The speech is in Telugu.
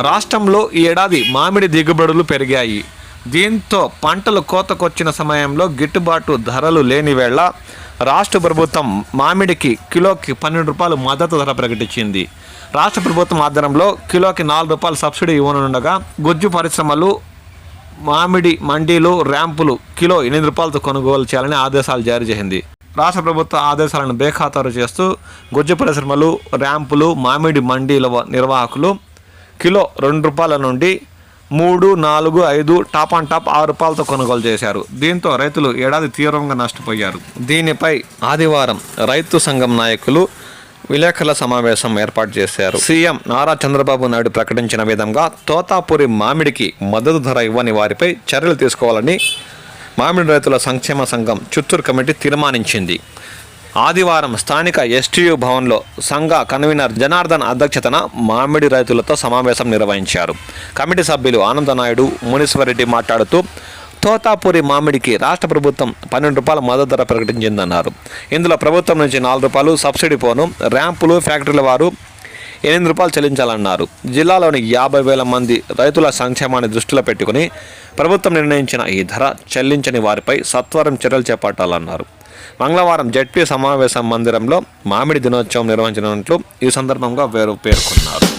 రాష్ట్రంలో ఈ ఏడాది మామిడి దిగుబడులు పెరిగాయి. దీంతో పంటలు కోతకొచ్చిన సమయంలో గిట్టుబాటు ధరలు లేని వేళ రాష్ట్ర ప్రభుత్వం మామిడికి కిలోకి పన్నెండు రూపాయలు మద్దతు ధర ప్రకటించింది. రాష్ట్ర ప్రభుత్వం ఆధ్వర్యంలో కిలోకి నాలుగు రూపాయలు సబ్సిడీ ఇవ్వనుండగా గుజ్జు పరిశ్రమలు మామిడి మండీలు ర్యాంపులు కిలో ఎనిమిది రూపాయలతో కొనుగోలు చేయాలని ఆదేశాలు జారీ చేసింది. రాష్ట్ర ప్రభుత్వ ఆదేశాలను బేఖాతరు చేస్తూ గుజ్జు పరిశ్రమలు ర్యాంపులు మామిడి మండీల వ- నిర్వాహకులు కిలో రెండు రూపాయల నుండి మూడు నాలుగు ఐదు టాప్ అండ్ టాప్ ఆరు రూపాయలతో కొనుగోలు చేశారు. దీంతో రైతులు ఏడాది తీవ్రంగా నష్టపోయారు. దీనిపై ఆదివారం రైతు సంఘం నాయకులు విలేకరుల సమావేశం ఏర్పాటు చేశారు. సీఎం నారా చంద్రబాబు నాయుడు ప్రకటించిన విధంగా తోతాపూరి మామిడికి మద్దతు ధర ఇవ్వని వారిపై చర్యలు తీసుకోవాలని మామిడి రైతుల సంక్షేమ సంఘం చిత్తూరు కమిటీ తీర్మానించింది. ఆదివారం స్థానిక ఎస్టీయు భవన్లో సంఘ కన్వీనర్ జనార్దన్ అధ్యక్షతన మామిడి రైతులతో సమావేశం నిర్వహించారు. కమిటీ సభ్యులు ఆనందనాయుడు మునీశ్వరరెడ్డి మాట్లాడుతూ తోతాపూరి మామిడికి రాష్ట్ర ప్రభుత్వం పన్నెండు రూపాయల మద్దతు ధర ప్రకటించిందన్నారు. ఇందులో ప్రభుత్వం నుంచి నాలుగు రూపాయలు సబ్సిడీ పోను ర్యాంపులు ఫ్యాక్టరీల వారు ఎనిమిది రూపాయలు చెల్లించాలన్నారు. జిల్లాలోని యాభై వేల మంది రైతుల సంక్షేమాన్ని దృష్టిలో పెట్టుకుని ప్రభుత్వం నిర్ణయించిన ఈ ధర చెల్లించని వారిపై సత్వరం చర్యలు చేపట్టాలన్నారు. మంగళవారం జడ్పీ సమావేశ మందిరంలో మామిడి దినోత్సవం నిర్వహించినట్లు ఈ సందర్భంగా వేరు పేర్కొన్నారు.